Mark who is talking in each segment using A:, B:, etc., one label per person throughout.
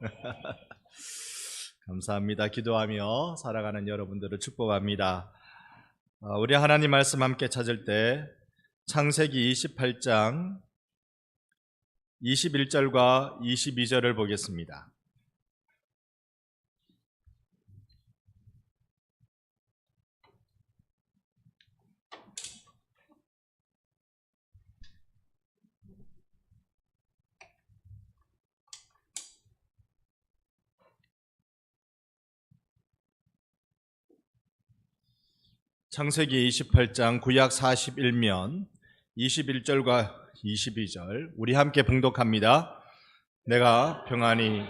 A: 감사합니다. 기도하며 살아가는 여러분들을 축복합니다. 어, 우리 하나님 말씀 함께 찾을 때 창세기 28장 21절과 22절을 보겠습니다. 창세기 28장 구약 41면 21절과 22절 우리 함께 봉독합니다. 내가 평안히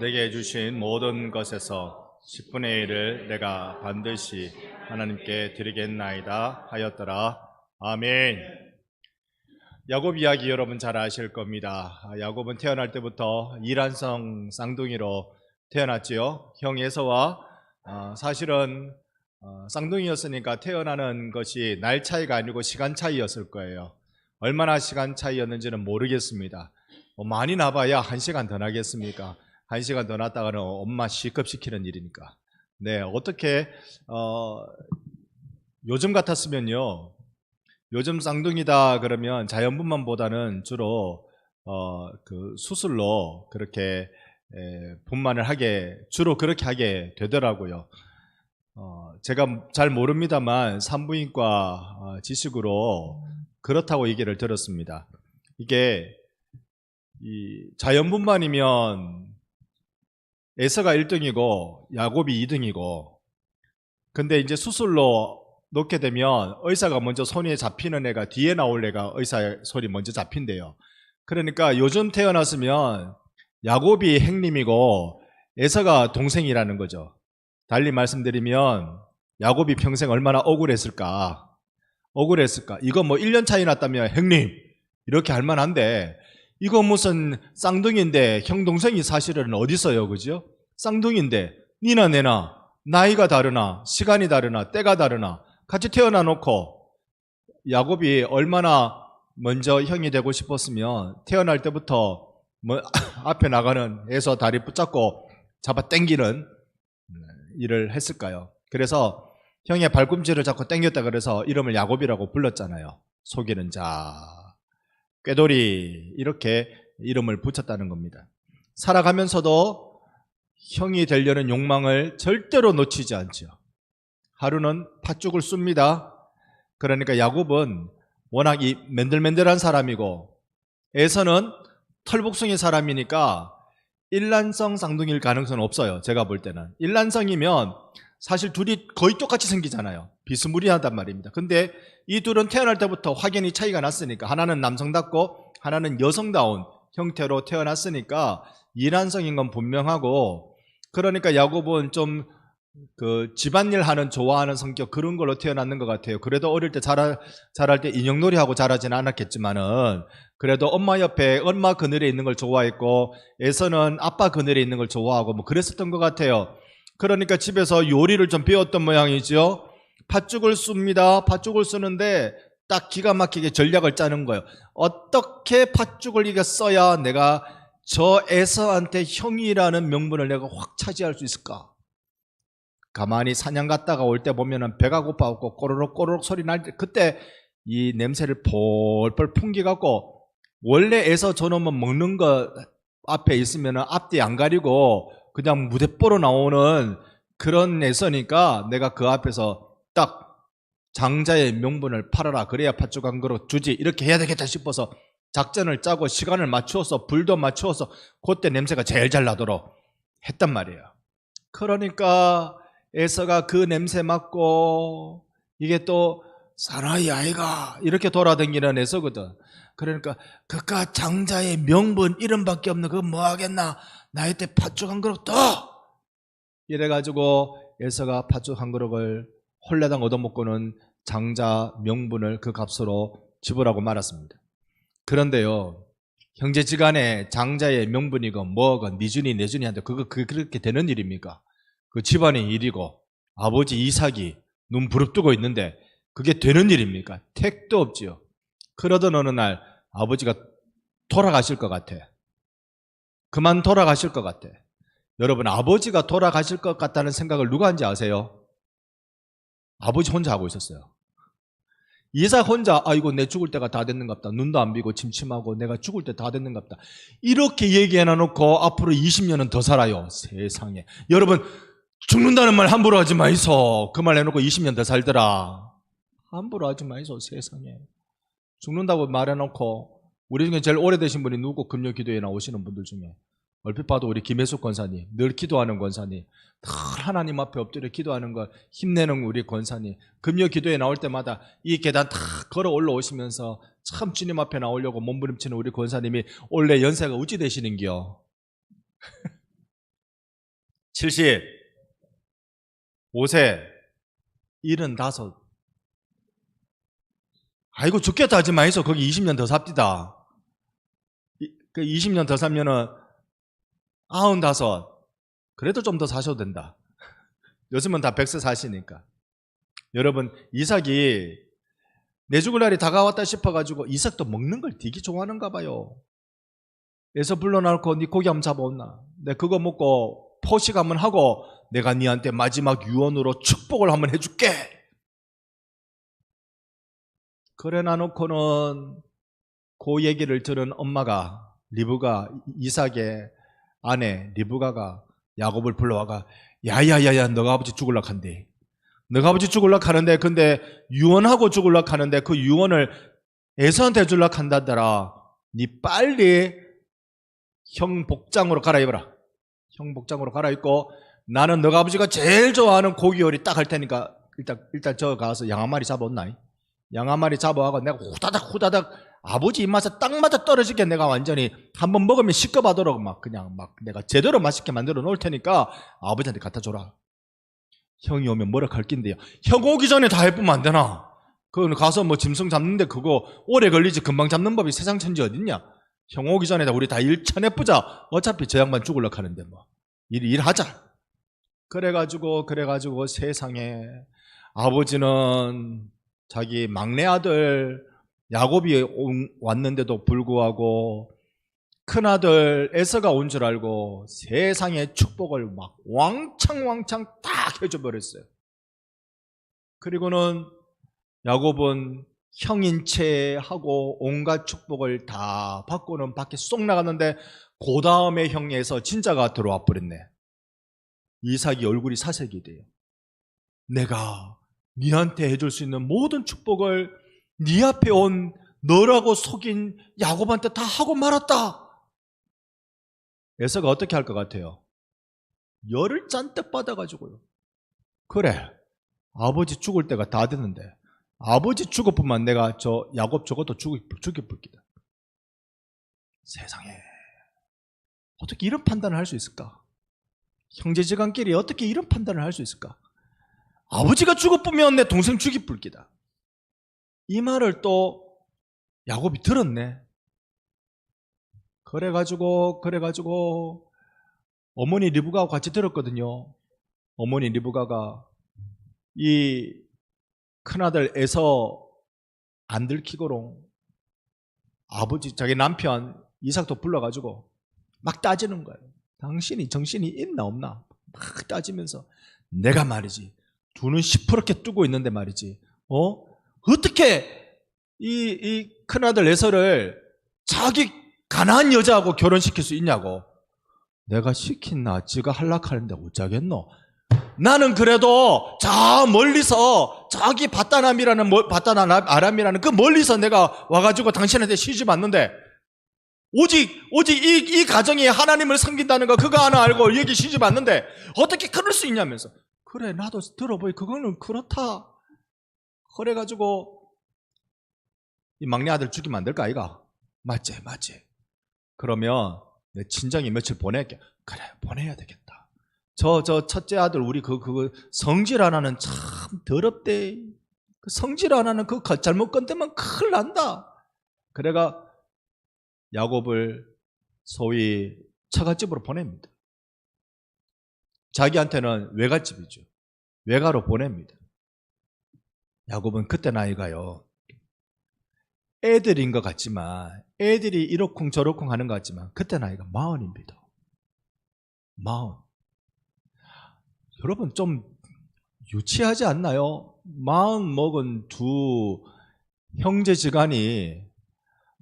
A: 내게 주신 모든 것에서 10분의 1을 내가 반드시 하나님께 드리겠나이다 하였더라. 아멘. 야곱 이야기 여러분 잘 아실 겁니다. 아, 야곱은 태어날 때부터 이란성 쌍둥이로 태어났지요. 형 에서와 어, 사실은 어, 쌍둥이였으니까 태어나는 것이 날 차이가 아니고 시간 차이였을 거예요. 얼마나 시간 차이였는지는 모르겠습니다. 뭐 많이 나봐야 한 시간 더 나겠습니까? 한 시간 더 났다가는 엄마 시급시키는 일이니까. 네, 어떻게 어, 요즘 같았으면요. 요즘 쌍둥이다 그러면 자연분만보다는 주로 어, 그 수술로 그렇게 에, 분만을 하게 주로 그렇게 하게 되더라고요. 어, 제가 잘 모릅니다만 산부인과 어, 지식으로 그렇다고 얘기를 들었습니다. 이게 이 자연분만이면 에서가 1등이고 야곱이 2등이고 근데 이제 수술로 놓게 되면 의사가 먼저 손에 잡히는 애가 뒤에 나올 애가 의사의 손이 먼저 잡힌대요. 그러니까 요즘 태어났으면 야곱이 행님이고 에서가 동생이라는 거죠. 달리 말씀드리면 야곱이 평생 얼마나 억울했을까? 억울했을까? 이거 뭐 1년 차이 났다면 행님 이렇게 할 만한데 이거 무슨 쌍둥이인데 형 동생이 사실은 어디 있어요, 그죠? 쌍둥이인데 니나 내나 나이가 다르나 시간이 다르나 때가 다르나 같이 태어나 놓고 야곱이 얼마나 먼저 형이 되고 싶었으면 태어날 때부터 뭐 앞에 나가는 에서 다리 붙잡고 잡아 당기는 일을 했을까요? 그래서 형의 발꿈치를 잡고 당겼다 그래서 이름을 야곱이라고 불렀잖아요. 속이는 자, 꾀돌이 이렇게 이름을 붙였다는 겁니다. 살아가면서도 형이 되려는 욕망을 절대로 놓치지 않죠. 하루는 팥죽을 씁니다. 그러니까 야곱은 워낙 이 맨들맨들한 사람이고 에서는 털복숭이 사람이니까 일란성 쌍둥이일 가능성은 없어요. 제가 볼 때는. 일란성이면 사실 둘이 거의 똑같이 생기잖아요. 비스무리하단 말입니다. 근데 이 둘은 태어날 때부터 확연히 차이가 났으니까 하나는 남성답고 하나는 여성다운 형태로 태어났으니까 일란성인 건 분명하고 그러니까 야곱은 좀 그 집안일 하는 좋아하는 성격 그런 걸로 태어났는 것 같아요. 그래도 어릴 때 자랄 자랄 때 인형놀이 하고 자라지는 않았겠지만은 그래도 엄마 옆에 엄마 그늘에 있는 걸 좋아했고 에서는 아빠 그늘에 있는 걸 좋아하고 뭐 그랬었던 것 같아요. 그러니까 집에서 요리를 좀 배웠던 모양이죠. 팥죽을 씁니다. 팥죽을 쓰는데 딱 기가 막히게 전략을 짜는 거예요. 어떻게 팥죽을 이게 써야 내가 저 에서한테 형이라는 명분을 내가 확 차지할 수 있을까? 가만히 사냥 갔다가 올 때 보면은 배가 고파갖고 꼬르륵 꼬르륵 소리 날 때 그때 이 냄새를 폴폴 풍기갖고 원래 에서 저놈은 먹는 거 앞에 있으면은 앞뒤 안 가리고 그냥 무대뽀로 나오는 그런 애서니까 내가 그 앞에서 딱 장자의 명분을 팔아라 그래야 팥죽 한 그릇 주지 이렇게 해야 되겠다 싶어서 작전을 짜고 시간을 맞추어서 불도 맞추어서 그때 냄새가 제일 잘 나도록 했단 말이에요. 그러니까 에서가 그 냄새 맡고 이게 또 사나이 아이가 이렇게 돌아다니는 에서거든. 그러니까 그깟 장자의 명분 이름밖에 없는 그거 뭐 하겠나? 나이 때 팥죽 한 그릇 더 이래가지고 에서가 팥죽 한 그릇을 홀레당 얻어먹고는 장자 명분을 그 값으로 지불하고 말았습니다. 그런데요, 형제지간에 장자의 명분이건 뭐건 니준이 내준이 한데 그거 그 그렇게 되는 일입니까? 그 집안의 일이고 아버지 이삭이 눈 부릅뜨고 있는데 그게 되는 일입니까? 택도 없지요. 그러던 어느 날 아버지가 돌아가실 것 같아. 그만 돌아가실 것 같아. 여러분 아버지가 돌아가실 것 같다는 생각을 누가 한지 아세요? 아버지 혼자 하고 있었어요. 이삭 혼자 아이고 내 죽을 때가 다 됐는갑다. 눈도 안 비고 침침하고 내가 죽을 때 다 됐는갑다. 이렇게 얘기해 놔놓고 앞으로 20년은 더 살아요. 세상에. 여러분 죽는다는 말 함부로 하지 마이소. 그 말 해놓고 20년 더 살더라. 함부로 하지 마이소 세상에. 죽는다고 말해놓고 우리 중에 제일 오래되신 분이 누구 금요 기도에 나오시는 분들 중에 얼핏 봐도 우리 김혜숙 권사님 늘 기도하는 권사님 늘 하나님 앞에 엎드려 기도하는 걸 힘내는 우리 권사님 금요 기도에 나올 때마다 이 계단 탁 걸어 올라오시면서 참 주님 앞에 나오려고 몸부림치는 우리 권사님이 원래 연세가 어찌 되시는겨 70 5세 75 아이고 죽겠다 하지 마이소 거기 20년 더 삽디다. 이- 그 20년 더 살면은 아흔다섯. 그래도 좀 더 사셔도 된다. 요즘은 다 100세 사시니까. 여러분 이삭이 내 죽을 날이 다가왔다 싶어가지고 이삭도 먹는 걸 되게 좋아하는가 봐요. 에서 불러놓고 네 고기 한번 잡아온나 내 그거 먹고 포식 한번 하고 내가 네한테 마지막 유언으로 축복을 한번 해줄게. 그래 놔놓고는 그 얘기를 들은 엄마가 리브가 이삭의 아내 리브가가 야곱을 불러와가 야야야야 너가 아버지 죽을락 한대. 너가 아버지 죽을락 하는데 근데 유언하고 죽을락 하는데 그 유언을 에서한테 줄락 한다더라. 니 빨리 형 복장으로 갈아입어라. 형 복장으로 갈아입고 나는 너가 아버지가 제일 좋아하는 고기 요리 딱 할 테니까 일단 일단 저 가서 양 한 마리 잡아온나 양한 마리 잡아와가 내가 후다닥 후다닥 아버지 입맛에 딱 맞아 떨어지게 내가 완전히 한번 먹으면 시급하도록 막 그냥 막 내가 제대로 맛있게 만들어 놓을 테니까 아버지한테 갖다 줘라. 형이 오면 뭐라 할 낀데요. 형 오기 전에 다 해보면 안 되나? 그거는 가서 뭐 짐승 잡는데 그거 오래 걸리지 금방 잡는 법이 세상 천지 어딨냐? 형 오기 전에 다 우리 다 일 쳐내보자. 어차피 저 양반 죽을라 하는데 뭐. 일, 일하자. 그래가지고, 그래가지고 세상에 아버지는 자기 막내 아들 야곱이 온- 왔는데도 불구하고 큰아들 에서가 온 줄 알고 세상의 축복을 막 왕창왕창 딱 해줘 버렸어요. 그리고는 야곱은 형인 채 하고 온갖 축복을 다 받고는 밖에 쏙 나갔는데 그 다음에 형에서 진짜가 들어와 버렸네. 이삭이 얼굴이 사색이 돼요. 내가 니한테 해줄 수 있는 모든 축복을 네 앞에 온 너라고 속인 야곱한테 다 하고 말았다. 에서가 어떻게 할 것 같아요? 열을 잔뜩 받아가지고요. 그래, 아버지 죽을 때가 다 됐는데 아버지 죽어뿐만 내가 저 야곱 저것도 불기다. 세상에 어떻게 이런 판단을 할 수 있을까? 형제지간끼리 어떻게 이런 판단을 할 수 있을까? 아버지가 죽어뿐면 내 동생 죽이 불기다. 이 말을 또 야곱이 들었네. 그래가지고 그래가지고 어머니 리브가하고 같이 들었거든요. 어머니 리브가가 이 큰아들 에서 안 들키고롱 아버지 자기 남편 이삭도 불러가지고 막 따지는 거예요. 당신이 정신이 있나 없나 막 따지면서 내가 말이지 두 눈 시퍼렇게 뜨고 있는데 말이지 어? 어떻게 이, 이 큰아들 에서를 자기 가난한 여자하고 결혼시킬 수 있냐고? 내가 시킨 나 지가 할락하는데 어쩌겠노? 나는 그래도 저 멀리서 자기 바다남이라는 바다남 아람이라는 그 멀리서 내가 와가지고 당신한테 시집 왔는데 오직 오직 이, 이 가정이 하나님을 섬긴다는 거 그거 하나 알고 여기 시집 왔는데 어떻게 그럴 수 있냐면서 그래 나도 들어보니 그거는 그렇다. 그래가지고 이 막내 아들 죽이면 안 될까 아이가? 맞지 맞지. 그러면 내 친정이 며칠 보낼게. 그래 보내야 되겠다. 저 저 첫째 아들 우리 그그 성질 하나는 참 더럽대. 그 성질 하나는 그 잘못 건드면 큰일 난다. 그래가 야곱을 소위 처갓집으로 보냅니다 자기한테는 외갓집이죠. 외가로 보냅니다. 야곱은 그때 나이가요. 애들인 것 같지만 애들이 이러쿵 저러쿵 하는 것 같지만 그때 나이가 마흔입니다. 마흔. 여러분 좀 유치하지 않나요? 마흔 먹은 두 형제지간이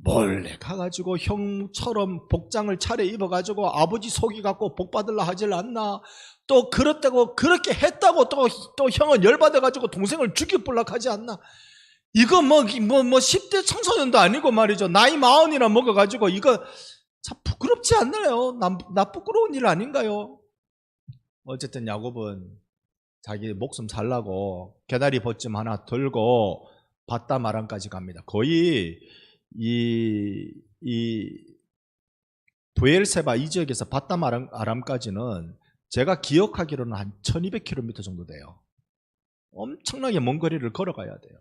A: 몰래 가가지고 형처럼 복장을 차려 입어가지고 아버지 속이 갖고 복 받으려 하질 않나? 또 그렇다고 그렇게 했다고 또, 또 형은 열받아가지고 동생을 죽여볼락 하지 않나? 이거 뭐, 뭐, 뭐, 10대 청소년도 아니고 말이죠. 나이 마흔이나 먹어가지고 이거 참 부끄럽지 않나요? 나, 나 부끄러운 일 아닌가요? 어쨌든 야곱은 자기 목숨 살라고 개다리 벗짐 하나 들고 바다 마랑까지 갑니다. 거의 이, 이 부엘세바 이 지역에서 마랑 아람까지는 제가 기억하기로는 한 1200km 정도 돼요. 엄청나게 먼 거리를 걸어가야 돼요.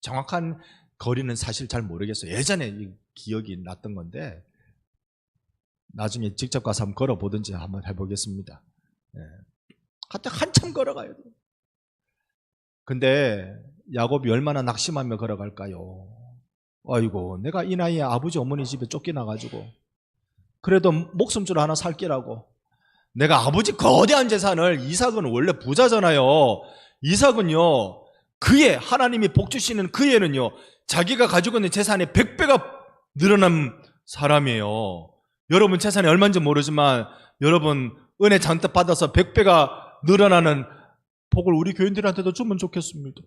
A: 정확한 거리는 사실 잘 모르겠어요. 예전에 이 기억이 났던 건데 나중에 직접 가서 한번 걸어보든지 한번 해보겠습니다. 예. 하여튼 한참 걸어가야 돼요. 근데 야곱이 얼마나 낙심하며 걸어갈까요? 아이고 내가 이 나이에 아버지 어머니 집에 쫓겨나가지고 그래도 목숨줄 하나 살기라고 내가 아버지 거대한 재산을 이삭은 원래 부자잖아요. 이삭은요 그의 하나님이 복 주시는 그애는요 자기가 가지고 있는 재산의 100배가 늘어난 사람이에요. 여러분 재산이 얼마인지 모르지만 여러분 은혜 잔뜩 받아서 100배가 늘어나는 복을 우리 교인들한테도 주면 좋겠습니다.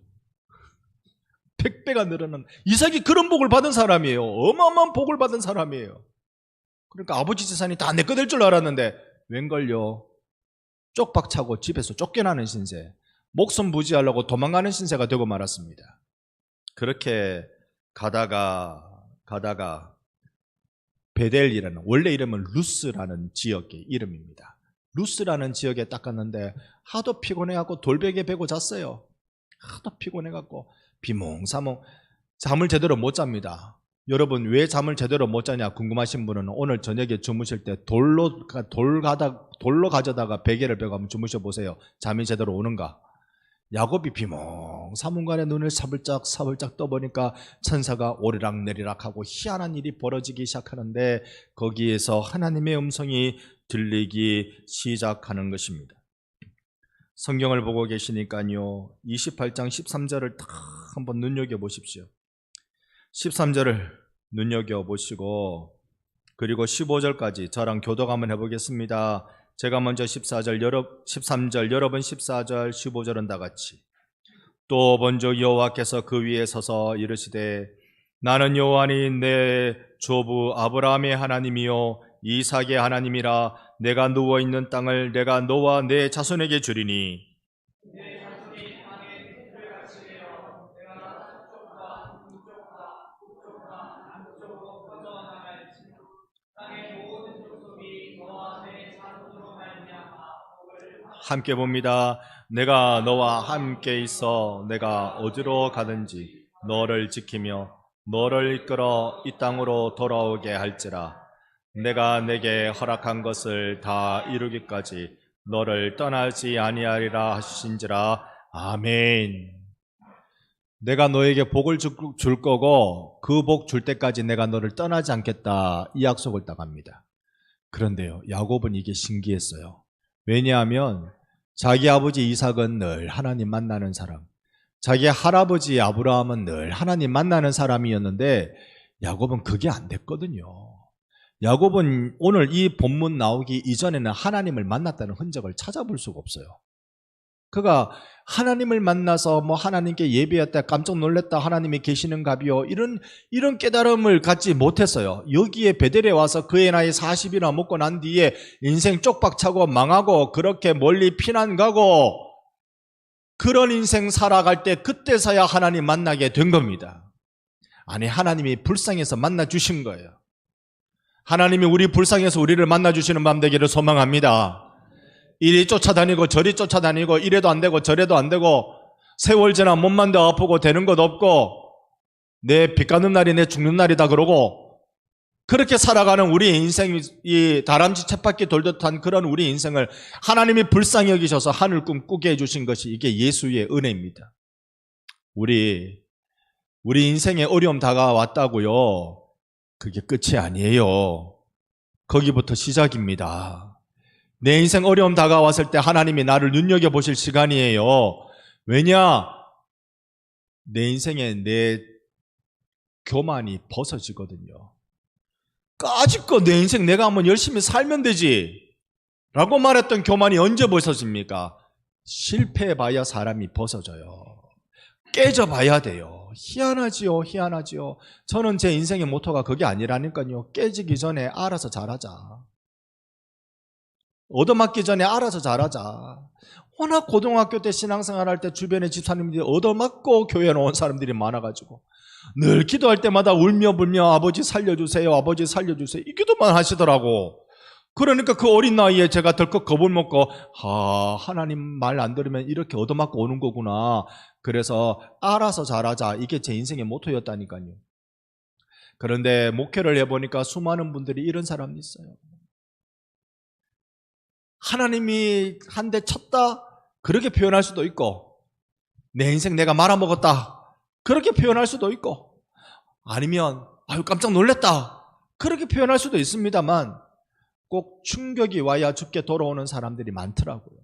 A: 100배가 늘어난 이삭이 그런 복을 받은 사람이에요. 어마어마한 복을 받은 사람이에요. 그러니까 아버지 재산이 다 내 거 될 줄 알았는데 웬걸요? 쪽박 차고 집에서 쫓겨나는 신세. 목숨 부지하려고 도망가는 신세가 되고 말았습니다. 그렇게 가다가 가다가 베델이라는 원래 이름은 루스라는 지역의 이름입니다. 루스라는 지역에 딱 갔는데 하도 피곤해갖고 돌베개 베고 잤어요. 하도 피곤해갖고 비몽사몽 잠을 제대로 못 잡니다. 여러분 왜 잠을 제대로 못 자냐 궁금하신 분은 오늘 저녁에 주무실 때 돌로 가- 돌 가다 돌로 가져다가 베개를 베고 한번 주무셔 보세요. 잠이 제대로 오는가? 야곱이 비몽사몽간에 눈을 사불짝 사불짝 떠보니까 천사가 오르락 내리락 하고 희한한 일이 벌어지기 시작하는데 거기에서 하나님의 음성이 들리기 시작하는 것입니다. 성경을 보고 계시니까요. 28장 13절을 딱 한번 눈여겨 보십시오. 13절을 눈여겨 보시고 그리고 15절까지 저랑 교독 한번 해 보겠습니다. 제가 먼저 14절, 여러, 13절, 여러분 14절, 15절은 다 같이. 또 먼저 여호와께서 그 위에 서서 이르시되 나는 여호와니 내 조부 아브라함의 하나님이요 이삭의 하나님이라 내가 누워 있는 땅을 내가 너와 내 자손에게 주리니 함께 봅니다. 내가 너와 함께 있어 내가 어디로 가든지 너를 지키며 너를 이끌어 이 땅으로 돌아오게 할지라 내가 내게 허락한 것을 다 이루기까지 너를 떠나지 아니하리라 하신지라 아멘. 내가 너에게 복을 줄, 줄 거고 그 복 줄 때까지 내가 너를 떠나지 않겠다 이 약속을 따갑니다. 그런데요 야곱은 이게 신기했어요. 왜냐하면 자기 아버지 이삭은 늘 하나님 만나는 사람, 자기 할아버지 아브라함은 늘 하나님 만나는 사람이었는데 야곱은 그게 안 됐거든요. 야곱은 오늘 이 본문 나오기 이전에는 하나님을 만났다는 흔적을 찾아볼 수가 없어요. 그가 하나님을 만나서 뭐 하나님께 예배했다 깜짝 놀랐다 하나님이 계시는가비요 이런 이런 깨달음을 갖지 못했어요. 여기에 베델에 와서 그의 나이 40이나 먹고 난 뒤에 인생 쪽박차고 망하고 그렇게 멀리 피난 가고 그런 인생 살아갈 때 그때서야 하나님 만나게 된 겁니다. 아니 하나님이 불쌍해서 만나 주신 거예요. 하나님이 우리 불쌍해서 우리를 만나 주시는 밤 되기를 소망합니다. 이리 쫓아다니고 저리 쫓아다니고 이래도 안 되고 저래도 안 되고 세월 지나 몸만 더 아프고 되는 것 없고 내빚 갚는 날이 내 죽는 날이다 그러고 그렇게 살아가는 우리 인생이 이 다람쥐 쳇바퀴 돌듯한 그런 우리 인생을 하나님이 불쌍히 여기셔서 하늘 꿈 꾸게 해주신 것이 이게 예수의 은혜입니다. 우리 우리 인생에 어려움 다가왔다고요. 그게 끝이 아니에요. 거기부터 시작입니다. 내 인생 어려움 다가왔을 때 하나님이 나를 눈여겨 보실 시간이에요. 왜냐? 내 인생에 내 교만이 벗어지거든요. 까짓거 내 인생 내가 한번 열심히 살면 되지. 라고 말했던 교만이 언제 벗어집니까? 실패해봐야 사람이 벗어져요. 깨져봐야 돼요. 희한하지요, 희한하지요. 저는 제 인생의 모토가 그게 아니라니까요. 깨지기 전에 알아서 잘하자. 얻어맞기 전에 알아서 잘하자. 워낙 고등학교 때 신앙생활 할 때 주변에 집사님들이 얻어맞고 교회에 온 사람들이 많아가지고 늘 기도할 때마다 울며 불며 아버지 살려주세요, 아버지 살려주세요. 이 기도만 하시더라고. 그러니까 그 어린 나이에 제가 덜컥 겁을 먹고, 아, 하나님 말 안 들으면 이렇게 얻어맞고 오는 거구나. 그래서 알아서 잘하자. 이게 제 인생의 모토였다니까요. 그런데 목회를 해보니까 수많은 분들이 이런 사람이 있어요. 하나님이 한 대 쳤다? 그렇게 표현할 수도 있고, 내 인생 내가 말아먹었다. 그렇게 표현할 수도 있고, 아니면, 아유, 깜짝 놀랐다. 그렇게 표현할 수도 있습니다만, 꼭 충격이 와야 죽게 돌아오는 사람들이 많더라고요.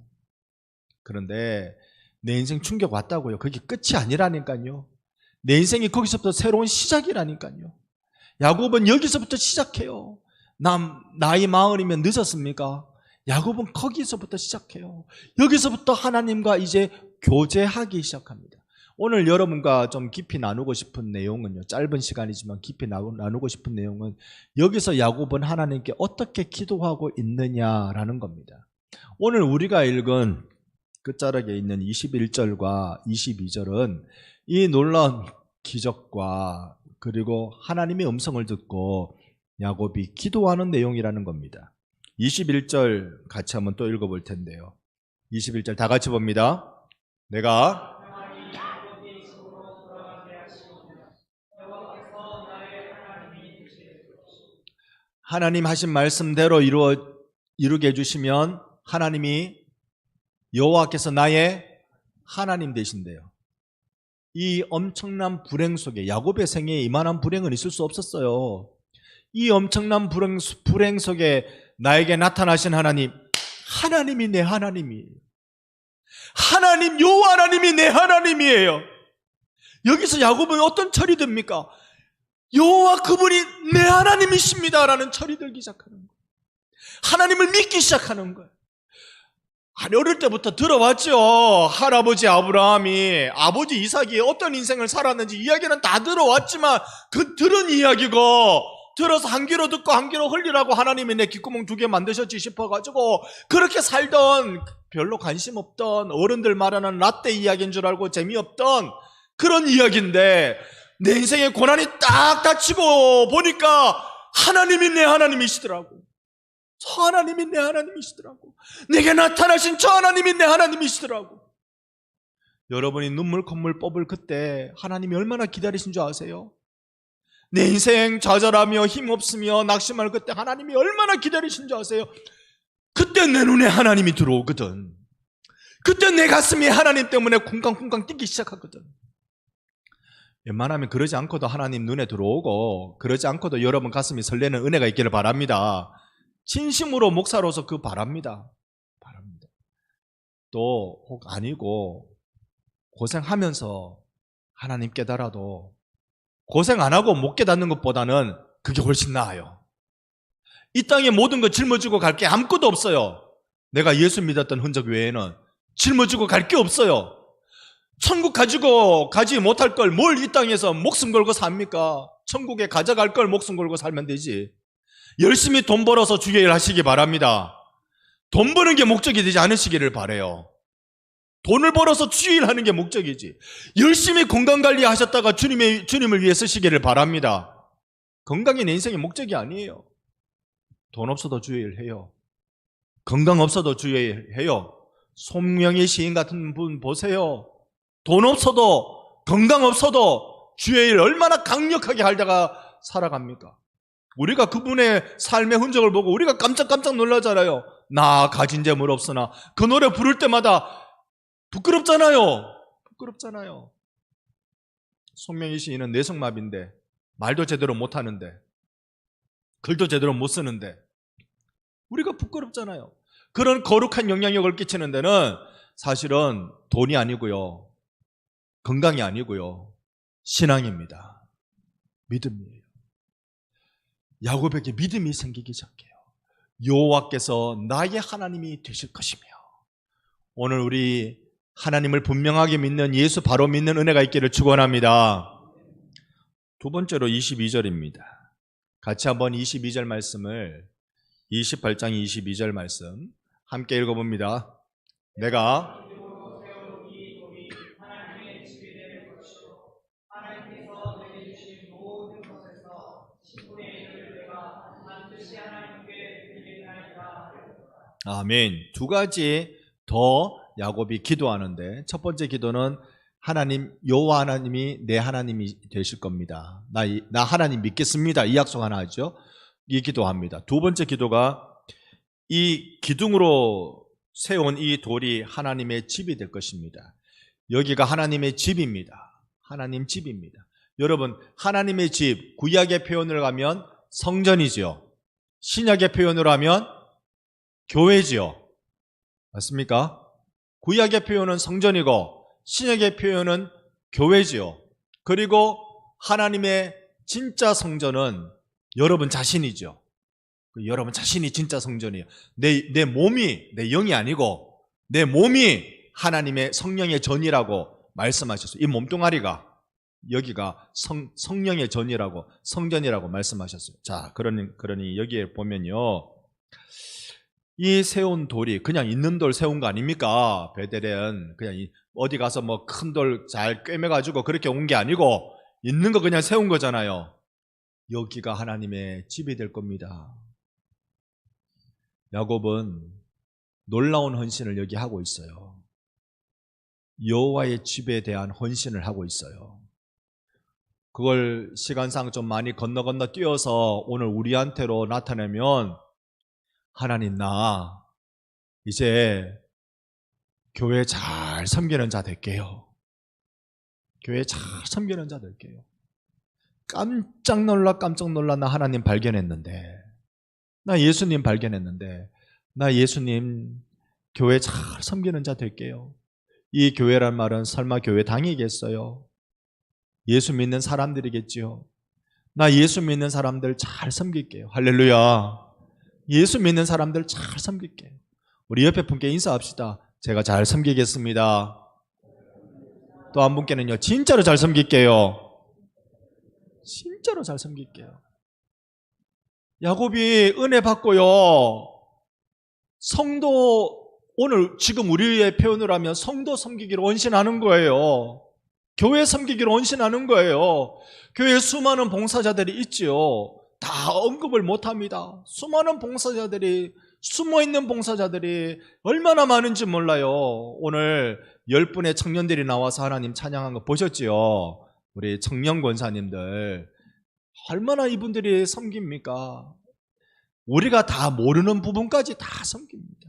A: 그런데 내 인생 충격 왔다고요. 그게 끝이 아니라니까요. 내 인생이 거기서부터 새로운 시작이라니까요. 야곱은 여기서부터 시작해요. 남, 나이 마흔이면 늦었습니까? 야곱은 거기서부터 시작해요. 여기서부터 하나님과 이제 교제하기 시작합니다. 오늘 여러분과 좀 깊이 나누고 싶은 내용은요. 짧은 시간이지만 깊이 나누- 나누고 싶은 내용은 여기서 야곱은 하나님께 어떻게 기도하고 있느냐라는 겁니다. 오늘 우리가 읽은 끝자락에 있는 21절과 22절은 이 놀라운 기적과 그리고 하나님의 음성을 듣고 야곱이 기도하는 내용이라는 겁니다. 21절 같이 한번 또 읽어볼 텐데요. 21절 다 같이 봅니다. 내가 하나님 하신 말씀대로 이루어 이루게 해주시면 하나님이 여호와께서 나의 하나님 되신대요. 이 엄청난 불행 속에 야곱의 생에 이만한 불행은 있을 수 없었어요. 이 엄청난 불행, 불행 속에 나에게 나타나신 하나님, 하나님이 내 하나님이에요. 하나님, 여호와 하나님이 내 하나님이에요. 여기서 야곱은 어떤 철이 듭니까? 여호와 그분이 내 하나님이십니다라는 철이 들기 시작하는 거예요. 하나님을 믿기 시작하는 거예요. 아니 어릴 때부터 들어왔죠. 할아버지 아브라함이 아버지 이삭이 어떤 인생을 살았는지 이야기는 다 들어왔지만 그 들은 이야기고 들어서 한 귀로 듣고 한 귀로 흘리라고 하나님이 내 귓구멍 두 개 만드셨지 싶어가지고 그렇게 살던 별로 관심 없던 어른들 말하는 라떼 이야기인 줄 알고 재미없던 그런 이야기인데 내 인생에 고난이 딱 닥치고 보니까 하나님이 내 하나님이시더라고. 저 하나님이 내 하나님이시더라고. 내게 나타나신 저 하나님이 내 하나님이시더라고. 여러분이 눈물 콧물 뽑을 그때 하나님이 얼마나 기다리신 줄 아세요? 내 인생 좌절하며 힘없으며 낙심할 그때 하나님이 얼마나 기다리신 줄 아세요? 그때 내 눈에 하나님이 들어오거든. 그때 내 가슴이 하나님 때문에 쿵쾅쿵쾅 뛰기 시작하거든. 웬만하면 그러지 않고도 하나님 눈에 들어오고 그러지 않고도 여러분 가슴이 설레는 은혜가 있기를 바랍니다. 진심으로 목사로서 그 바랍니다. 바랍니다. 또 혹 아니고 고생하면서 하나님 깨달아도 고생 안 하고 못 깨닫는 것보다는 그게 훨씬 나아요. 이 땅에 모든 거 짊어지고 갈 게 아무것도 없어요. 내가 예수 믿었던 흔적 외에는 짊어지고 갈 게 없어요. 천국 가지고 가지 못할 걸 뭘 이 땅에서 목숨 걸고 삽니까? 천국에 가져갈 걸 목숨 걸고 살면 되지. 열심히 돈 벌어서 주의 일 하시기 바랍니다. 돈 버는 게 목적이 되지 않으시기를 바래요. 돈을 벌어서 주의 일 하는 게 목적이지. 열심히 건강 관리 하셨다가 주님의, 주님을 위해 쓰시기를 바랍니다. 건강이 내 인생의 목적이 아니에요. 돈 없어도 주의 일 해요. 건강 없어도 주의 일 해요. 손명의 시인 같은 분 보세요. 돈 없어도 건강 없어도 주의 일 얼마나 강력하게 할다가 살아갑니까? 우리가 그분의 삶의 흔적을 보고 우리가 깜짝깜짝 놀라잖아요. 나 가진 재물 없으나 그 노래 부를 때마다 부끄럽잖아요. 부끄럽잖아요. 손명희 시인은 뇌성마비인데 말도 제대로 못하는데 글도 제대로 못 쓰는데 우리가 부끄럽잖아요. 그런 거룩한 영향력을 끼치는 데는 사실은 돈이 아니고요. 건강이 아니고요. 신앙입니다. 믿음이에요. 야곱에게 믿음이 생기기 시작해요. 여호와께서 나의 하나님이 되실 것이며 오늘 우리 하나님을 분명하게 믿는 예수 바로 믿는 은혜가 있기를 축원합니다. 두 번째로 22절입니다. 같이 한번 22절 말씀을 28장 22절 말씀 함께 읽어봅니다. 내가 아멘. 두 가지 더 야곱이 기도하는데 첫 번째 기도는 하나님 여호와 하나님이 내 하나님이 되실 겁니다. 나, 이- 나 하나님 믿겠습니다. 이 약속 하나 하죠. 이 기도합니다. 두 번째 기도가 이 기둥으로 세운 이 돌이 하나님의 집이 될 것입니다. 여기가 하나님의 집입니다. 하나님 집입니다. 여러분, 하나님의 집, 구약의 표현을 가면 성전이지요. 신약의 표현으로 하면 교회지요. 맞습니까? 구약의 표현은 성전이고 신약의 표현은 교회지요. 그리고 하나님의 진짜 성전은 여러분 자신이죠. 그 여러분 자신이 진짜 성전이에요. 내, 내 몸이 내 영이 아니고 내 몸이 하나님의 성령의 전이라고 말씀하셨어요. 이 몸뚱아리가 여기가 성, 성령의 전이라고 성전이라고 말씀하셨어요. 자, 그러니, 그러니 여기에 보면요. 이 세운 돌이 그냥 있는 돌 세운 거 아닙니까? 베델은 그냥 이- 어디 가서 뭐 큰 돌 잘 꿰매가지고 그렇게 온 게 아니고 있는 거 그냥 세운 거잖아요. 여기가 하나님의 집이 될 겁니다. 야곱은 놀라운 헌신을 여기 하고 있어요. 여호와의 집에 대한 헌신을 하고 있어요. 그걸 시간상 좀 많이 건너 건너 뛰어서 오늘 우리한테로 나타내면 하나님 나 이제 교회 잘 섬기는 자 될게요. 교회 잘 섬기는 자 될게요. 깜짝 놀라 깜짝 놀라 나 하나님 발견했는데 나 예수님 발견했는데 나 예수님 교회 잘 섬기는 자 될게요. 이 교회란 말은 설마 교회 당이겠어요? 예수 믿는 사람들이겠지요. 나 예수 믿는 사람들 잘 섬길게요. 할렐루야. 예수 믿는 사람들 잘 섬길게요. 우리 옆에 분께 인사합시다. 제가 잘 섬기겠습니다. 또 한 분께는요, 진짜로 잘 섬길게요. 진짜로 잘 섬길게요. 야곱이 은혜 받고요. 성도 오늘 지금 우리의 표현을 하면 성도 섬기기로 원신하는 거예요. 교회 섬기기로 원신하는 거예요. 교회 수많은 봉사자들이 있지요. 다 언급을 못 합니다. 수많은 봉사자들이 숨어 있는 봉사자들이 얼마나 많은지 몰라요. 오늘 열 분의 청년들이 나와서 하나님 찬양한 거 보셨지요? 우리 청년 권사님들 얼마나 이분들이 섬깁니까? 우리가 다 모르는 부분까지 다 섬깁니다.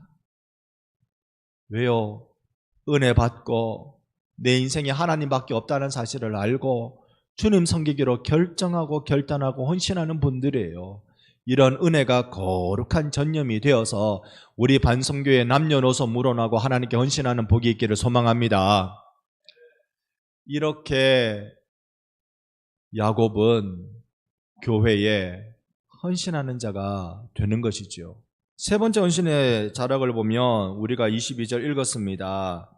A: 왜요? 은혜 받고 내 인생에 하나님밖에 없다는 사실을 알고 주님 섬기기로 결정하고 결단하고 헌신하는 분들이에요. 이런 은혜가 거룩한 전념이 되어서 우리 반성교회 남녀노소 물어나고 하나님께 헌신하는 복이 있기를 소망합니다. 이렇게 야곱은 교회에 헌신하는 자가 되는 것이죠. 세 번째 헌신의 자락을 보면 우리가 22절 읽었습니다.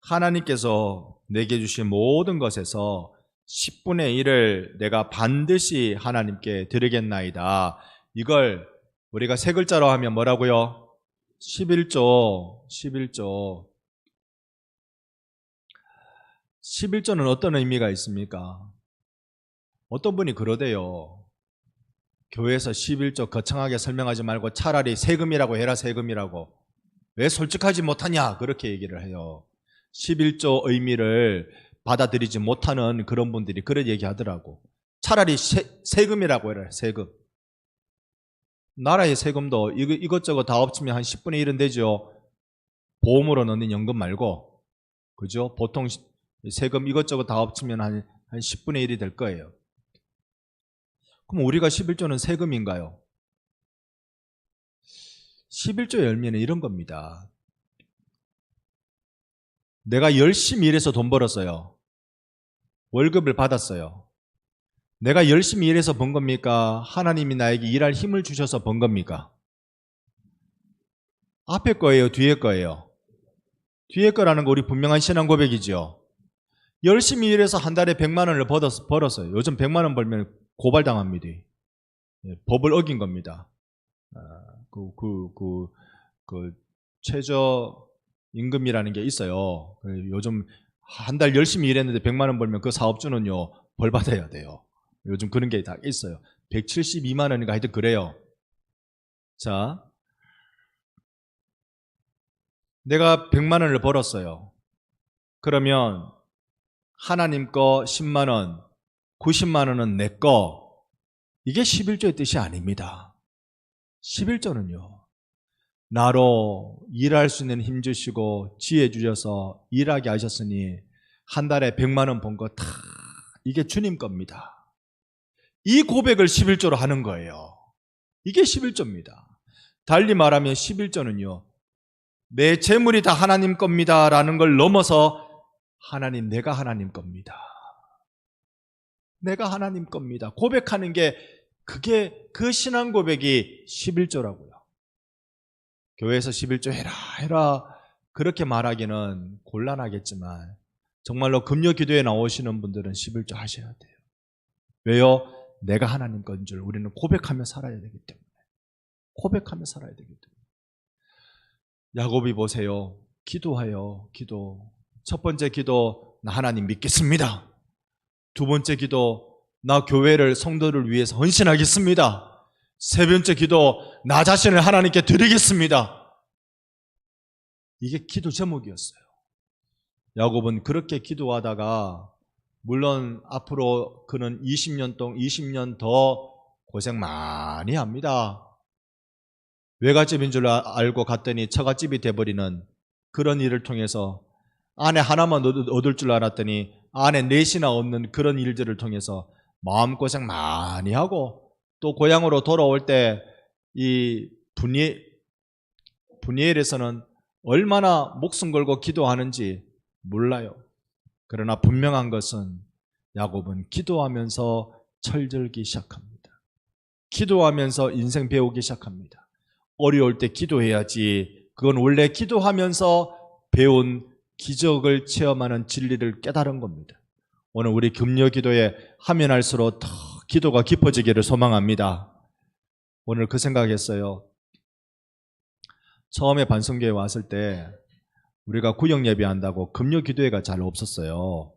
A: 하나님께서 내게 주신 모든 것에서 10분의 1을 내가 반드시 하나님께 드리겠나이다. 이걸 우리가 세 글자로 하면 뭐라고요? 11조, 11조. 11조는 어떤 의미가 있습니까? 어떤 분이 그러대요. 교회에서 11조 거창하게 설명하지 말고 차라리 세금이라고 해라, 세금이라고. 왜 솔직하지 못하냐? 그렇게 얘기를 해요. 11조 의미를 받아들이지 못하는 그런 분들이 그런 얘기 하더라고. 차라리 세, 세금이라고 해라, 세금. 나라의 세금도 이것저것 다 합치면 한 10분의 1은 되죠. 보험으로 넣는 연금 말고. 그죠? 보통 시- 세금 이것저것 다 합치면 한, 한 10분의 1이 될 거예요. 그럼 우리가 11조는 세금인가요? 11조 열매는 이런 겁니다. 내가 열심히 일해서 돈 벌었어요. 월급을 받았어요. 내가 열심히 일해서 번 겁니까? 하나님이 나에게 일할 힘을 주셔서 번 겁니까? 앞에 거예요? 뒤에 거예요? 뒤에 거라는 거 우리 분명한 신앙 고백이죠. 열심히 일해서 한 달에 100만 원을 벌었- 벌었어요. 요즘 100만 원 벌면 고발당합니다. 예, 법을 어긴 겁니다. 아, 그, 그, 그, 그, 최저 임금이라는 게 있어요. 그 요즘 한 달 열심히 일했는데 100만 원 벌면 그 사업주는요, 벌 받아야 돼요. 요즘 그런 게 다 있어요. 172만 원인가 하여튼 그래요. 자, 내가 100만 원을 벌었어요. 그러면 하나님 거 10만 원, 90만 원은 내 거. 이게 11조의 뜻이 아닙니다. 11조는요. 나로 일할 수 있는 힘 주시고 지혜 주셔서 일하게 하셨으니 한 달에 100만 원 번 거 다 이게 주님 겁니다. 이 고백을 11조로 하는 거예요. 이게 11조입니다. 달리 말하면 11조는요. 내 재물이 다 하나님 겁니다라는 걸 넘어서 하나님 내가 하나님 겁니다. 내가 하나님 겁니다. 고백하는 게 그게 그 신앙 고백이 11조라고요. 교회에서 11조 해라 해라 그렇게 말하기는 곤란하겠지만 정말로 금요 기도에 나오시는 분들은 11조 하셔야 돼요. 왜요? 내가 하나님 건 줄 우리는 고백하며 살아야 되기 때문에 고백하며 살아야 되기 때문에 야곱이 보세요. 기도하여 기도 첫 번째 기도 나 하나님 믿겠습니다. 두 번째 기도 나 교회를 성도를 위해서 헌신하겠습니다. 세 번째 기도 나 자신을 하나님께 드리겠습니다. 이게 기도 제목이었어요. 야곱은 그렇게 기도하다가 물론 앞으로 그는 20년 동안 20년 더 고생 많이 합니다. 외갓집인 줄 아- 알고 갔더니 처갓집이 돼버리는 그런 일을 통해서 아내 하나만 얻- 얻을 줄 알았더니 아내 넷이나 얻는 그런 일들을 통해서 마음고생 많이 하고 또 고향으로 돌아올 때 이 분이 분이엘에서는 얼마나 목숨 걸고 기도하는지 몰라요. 그러나 분명한 것은 야곱은 기도하면서 철들기 시작합니다. 기도하면서 인생 배우기 시작합니다. 어려울 때 기도해야지. 그건 원래 기도하면서 배운 기적을 체험하는 진리를 깨달은 겁니다. 오늘 우리 금요 기도에 하면 할수록 더 기도가 깊어지기를 소망합니다. 오늘 그 생각했어요. 처음에 반성교회 왔을 때 우리가 구역 예배한다고 금요 기도회가 잘 없었어요.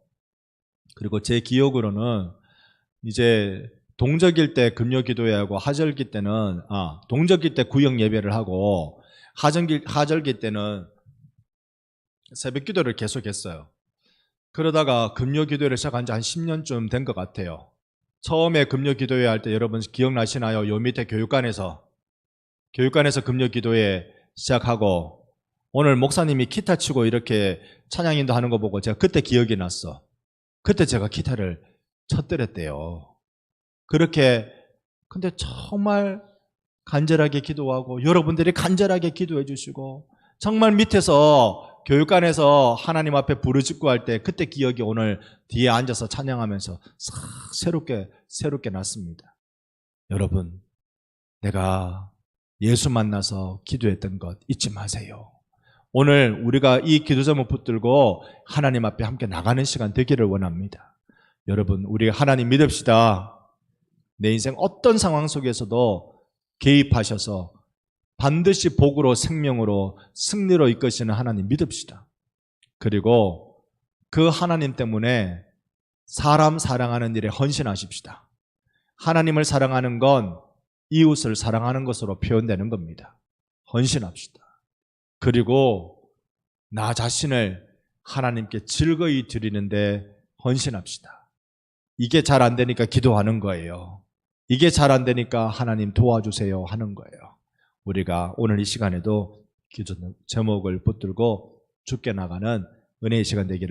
A: 그리고 제 기억으로는 이제 동적일 때 금요 기도회하고 하절기 때는 아 동적일 때 구역 예배를 하고 하절기 하절기 때는 새벽 기도를 계속했어요. 그러다가 금요 기도회를 시작한 지 한 10년쯤 된 것 같아요. 처음에 금요 기도회 할 때 여러분 기억나시나요? 요 밑에 교육관에서 교육관에서 금요 기도회 시작하고 오늘 목사님이 기타 치고 이렇게 찬양인도 하는 거 보고 제가 그때 기억이 났어. 그때 제가 기타를 쳤더랬대요. 그렇게 근데 정말 간절하게 기도하고 여러분들이 간절하게 기도해 주시고 정말 밑에서 교육관에서 하나님 앞에 부르짖고 할 때 그때 기억이 오늘 뒤에 앉아서 찬양하면서 싹 새롭게 새롭게 났습니다. 여러분 내가 예수 만나서 기도했던 것 잊지 마세요. 오늘 우리가 이 기도 제목 붙들고 하나님 앞에 함께 나가는 시간 되기를 원합니다. 여러분, 우리 하나님 믿읍시다. 내 인생 어떤 상황 속에서도 개입하셔서 반드시 복으로 생명으로 승리로 이끄시는 하나님 믿읍시다. 그리고 그 하나님 때문에 사람 사랑하는 일에 헌신하십시다. 하나님을 사랑하는 건 이웃을 사랑하는 것으로 표현되는 겁니다. 헌신합시다. 그리고 나 자신을 하나님께 즐거이 드리는데 헌신합시다. 이게 잘 안 되니까 기도하는 거예요. 이게 잘 안 되니까 하나님 도와주세요 하는 거예요. 우리가 오늘 이 시간에도 기도 제목을 붙들고 죽게 나가는 은혜의 시간 되기를